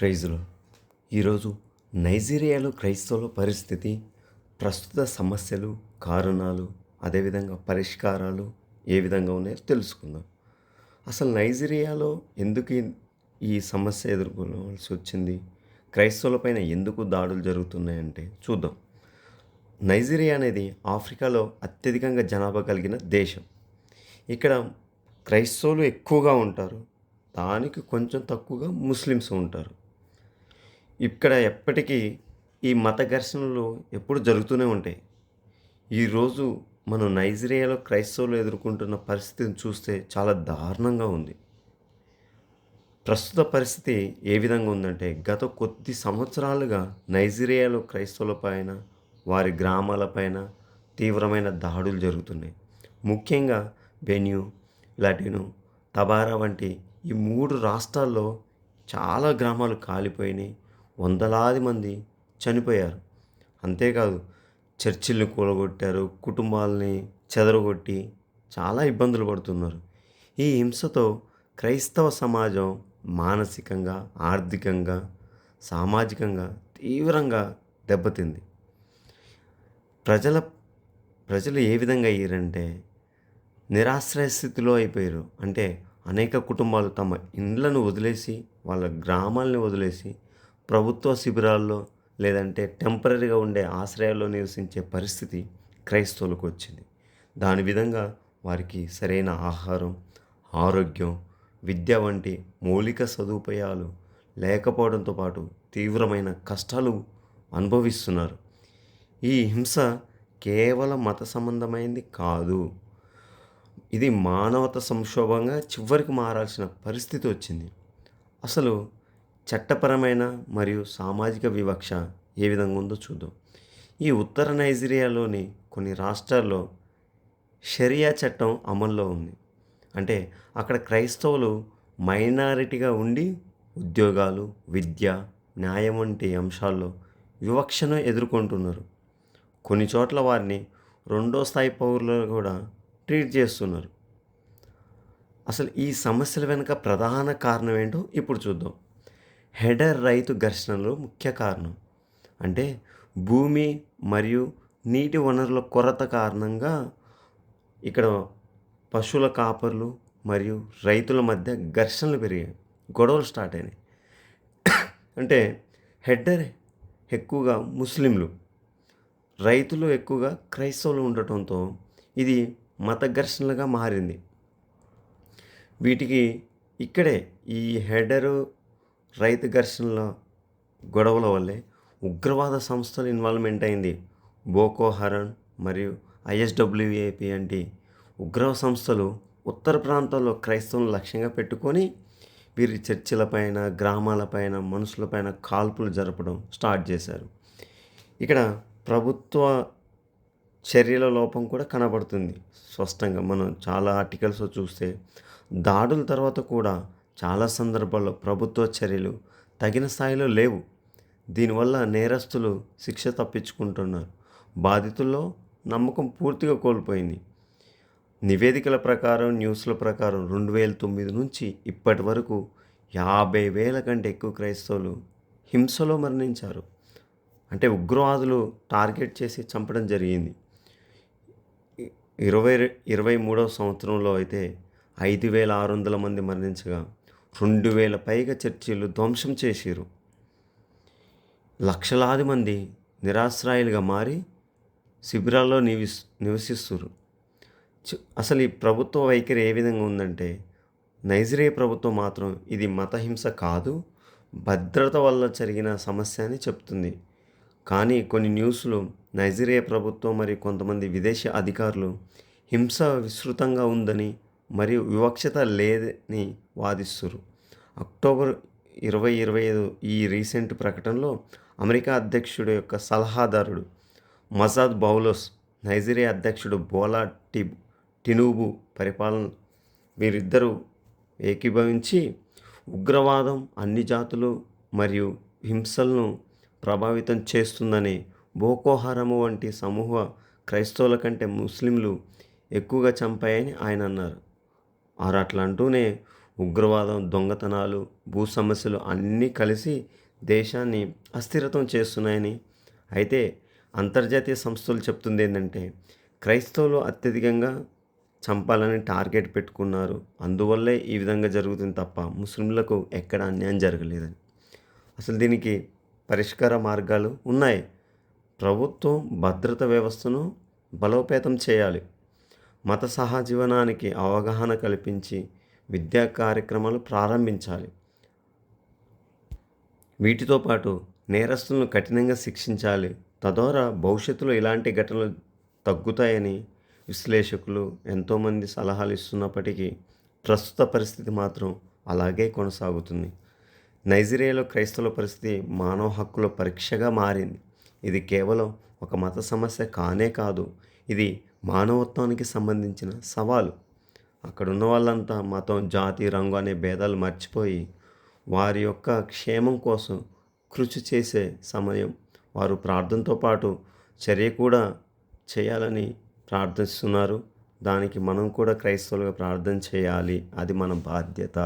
ప్రైజులు. ఈరోజు నైజీరియాలో క్రైస్తవుల పరిస్థితి ప్రస్తుత సమస్యలు కారణాలు అదేవిధంగా పరిష్కారాలు ఏ విధంగా ఉన్నాయో తెలుసుకుందాం. అసలు నైజీరియాలో ఎందుకు ఈ- సమస్య ఎదుర్కోవాల్సి వచ్చింది? క్రైస్తవులపైన ఎందుకు దాడులు జరుగుతున్నాయంటే చూద్దాం. నైజీరియా అనేది ఆఫ్రికాలో అత్యధికంగా జనాభా కలిగిన దేశం. ఇక్కడ క్రైస్తవులు ఎక్కువగా ఉంటారు. దానికి కొంచెం తక్కువగా ముస్లిమ్స్ ఉంటారు. ఇక్కడ ఎప్పటికీ ఈ మత ఘర్షణలు ఎప్పుడు జరుగుతూనే ఉంటాయి. ఈరోజు మనం నైజీరియాలో క్రైస్తవులు ఎదుర్కొంటున్న పరిస్థితిని చూస్తే చాలా దారుణంగా ఉంది. ప్రస్తుత పరిస్థితి ఏ విధంగా ఉందంటే గత కొద్ది సంవత్సరాలుగా నైజీరియాలో క్రైస్తవులపైన వారి గ్రామాలపైన తీవ్రమైన దాడులు జరుగుతున్నాయి. ముఖ్యంగా బెన్యూ లాటిను తబారా వంటి ఈ మూడు రాష్ట్రాల్లో చాలా గ్రామాలు కాలిపోయినాయి. వందలాది మంది చనిపోయారు. అంతేకాదు చర్చిల్ని కూలగొట్టారు కుటుంబాలని చెదరగొట్టి చాలా ఇబ్బందులు పడుతున్నారు. ఈ హింసతో క్రైస్తవ సమాజం మానసికంగా ఆర్థికంగా సామాజికంగా తీవ్రంగా దెబ్బతింది. ప్రజల ప్రజలు ఏ విధంగా అయ్యారంటే నిరాశ్రయ స్థితిలో అయిపోయారు. అంటే అనేక కుటుంబాలు తమ ఇండ్లను వదిలేసి వాళ్ళ గ్రామాలని వదిలేసి ప్రభుత్వ శిబిరాల్లో లేదంటే టెంపరీగా ఉండే ఆశ్రయాల్లో నివసించే పరిస్థితి క్రైస్తవులకు వచ్చింది. దాని విధంగా వారికి సరైన ఆహారం ఆరోగ్యం విద్య వంటి మౌలిక సదుపాయాలు లేకపోవడంతో పాటు తీవ్రమైన కష్టాలు అనుభవిస్తున్నారు. ఈ హింస కేవలం మత సంబంధమైంది కాదు. ఇది మానవత సంక్షోభంగా చివరికి మారాల్సిన పరిస్థితి వచ్చింది. అసలు చట్టపరమైన మరియు సామాజిక వివక్ష ఏ విధంగా ఉందో చూద్దాం. ఈ ఉత్తర నైజీరియాలోని కొన్ని రాష్ట్రాల్లో షరియా చట్టం అమల్లో ఉంది. అంటే అక్కడ క్రైస్తవులు మైనారిటీగా ఉండి ఉద్యోగాలు విద్య న్యాయం వంటి అంశాల్లో వివక్షను ఎదుర్కొంటున్నారు. కొన్ని చోట్ల వారిని రెండో స్థాయి పౌరులు కూడా ట్రీట్ చేస్తున్నారు. అసలు ఈ సమస్యల వెనుక ప్రధాన కారణం ఏంటో ఇప్పుడు చూద్దాం. హెడర్ రైతు ఘర్షణలు ముఖ్య కారణం అంటే భూమి మరియు నీటి వనరుల కొరత కారణంగా ఇక్కడ పశువుల కాపర్లు మరియు రైతుల మధ్య ఘర్షణలు పెరిగాయి. గొడవలు స్టార్ట్ అయినాయి. అంటే హెడ్డర్ ఎక్కువగా ముస్లింలు రైతులు ఎక్కువగా క్రైస్తవులు ఉండటంతో ఇది మత ఘర్షణలుగా మారింది. వీటికి ఇక్కడే ఈ హెడరు రైతు ఘర్షణల గొడవల వల్లే ఉగ్రవాద సంస్థలు ఇన్వాల్వ్మెంట్ అయింది. బోకో హరన్ మరియు ఐఎస్డబ్ల్యూఏపి వంటి ఉగ్రవ సంస్థలు ఉత్తర ప్రాంతాల్లో క్రైస్తవులను లక్ష్యంగా పెట్టుకొని వీరి చర్చిలపైన గ్రామాలపైన మనుషులపైన కాల్పులు జరపడం స్టార్ట్ చేశారు. ఇక్కడ ప్రభుత్వ చర్యల లోపం కూడా కనబడుతుంది. స్పష్టంగా మనం చాలా ఆర్టికల్స్ చూస్తే దాడుల తర్వాత కూడా చాలా సందర్భాల్లో ప్రభుత్వ చర్యలు తగిన స్థాయిలో లేవు. దీనివల్ల నేరస్తులు శిక్ష తప్పించుకుంటున్నారు. బాధితుల్లో నమ్మకం పూర్తిగా కోల్పోయింది. నివేదికల ప్రకారం న్యూస్ల ప్రకారం రెండు వేల తొమ్మిది నుంచి ఇప్పటి వరకు యాభై వేల కంటే ఎక్కువ క్రైస్తవులు హింసలో మరణించారు. అంటే ఉగ్రవాదులు టార్గెట్ చేసి చంపడం జరిగింది. ఇరవై ఇరవై మూడవ సంవత్సరంలో అయితే ఐదు వేల ఆరు వందల మంది మరణించగా రెండు వేల పైగా చర్చిలు ధ్వంసం చేసిరు లక్షలాది మంది నిరాశ్రాయులుగా మారి శిబిరాల్లో నివిస్ నివసిస్తున్నారు అసలు ఈ ప్రభుత్వ వైఖరి ఏ విధంగా ఉందంటే నైజీరియా ప్రభుత్వం మాత్రం ఇది మతహింస కాదు భద్రత వల్ల జరిగిన సమస్య అని చెప్తుంది. కానీ కొన్ని న్యూస్లు నైజీరియా ప్రభుత్వం మరియు కొంతమంది విదేశీ అధికారులు హింస విస్తృతంగా ఉందని మరియు వివక్షత లేదని వాదిస్తున్నారు అక్టోబర్ ఇరవై ఇరవై ఐదు ఈ రీసెంట్ ప్రకటనలో అమెరికా అధ్యక్షుడు యొక్క సలహాదారుడు మజాద్ బౌలోస్ నైజీరియా అధ్యక్షుడు బోలా టి టినూబు పరిపాలన వీరిద్దరూ ఏకీభవించి ఉగ్రవాదం అన్ని జాతులు మరియు హింసలను ప్రభావితం చేస్తుందని బోకోహారము వంటి సమూహ క్రైస్తవుల కంటే ముస్లింలు ఎక్కువగా చంపాయని ఆయన అన్నారు. వారు అట్లా అంటూనే ఉగ్రవాదం దొంగతనాలు భూ సమస్యలు అన్నీ కలిసి దేశాన్ని అస్థిరతం చేస్తున్నాయని. అయితే అంతర్జాతీయ సంస్థలు చెప్తుంది ఏంటంటే క్రైస్తవులు అత్యధికంగా చంపాలని టార్గెట్ పెట్టుకున్నారు. అందువల్లే ఈ విధంగా జరుగుతుంది తప్ప ముస్లింలకు ఎక్కడ అన్యాయం జరగలేదని. అసలు దీనికి పరిష్కార మార్గాలు ఉన్నాయి. ప్రభుత్వం భద్రత వ్యవస్థను బలోపేతం చేయాలి. మత సహజీవనానికి అవగాహన కల్పించి విద్యా కార్యక్రమాలు ప్రారంభించాలి. వీటితో పాటు నేరస్తులను కఠినంగా శిక్షించాలి. తద్వారా భవిష్యత్తులో ఇలాంటి ఘటనలు తగ్గుతాయని విశ్లేషకులు ఎంతోమంది సలహాలు ఇస్తున్నప్పటికీ ప్రస్తుత పరిస్థితి మాత్రం అలాగే కొనసాగుతుంది. నైజీరియాలో క్రైస్తవుల పరిస్థితి మానవ హక్కుల పరీక్షగా మారింది. ఇది కేవలం ఒక మత సమస్య కానే కాదు. ఇది మానవత్వానికి సంబంధించిన సవాలు. అక్కడ ఉన్న వాళ్ళంతా మతం జాతి రంగు అనే భేదాలు మర్చిపోయి వారి యొక్క క్షేమం కోసం కృషి చేసే సమయం. వారు ప్రార్థనతో పాటు చర్య కూడా చేయాలని ప్రార్థిస్తున్నారు. దానికి మనం కూడా క్రైస్తవులుగా ప్రార్థన చేయాలి. అది మన బాధ్యత.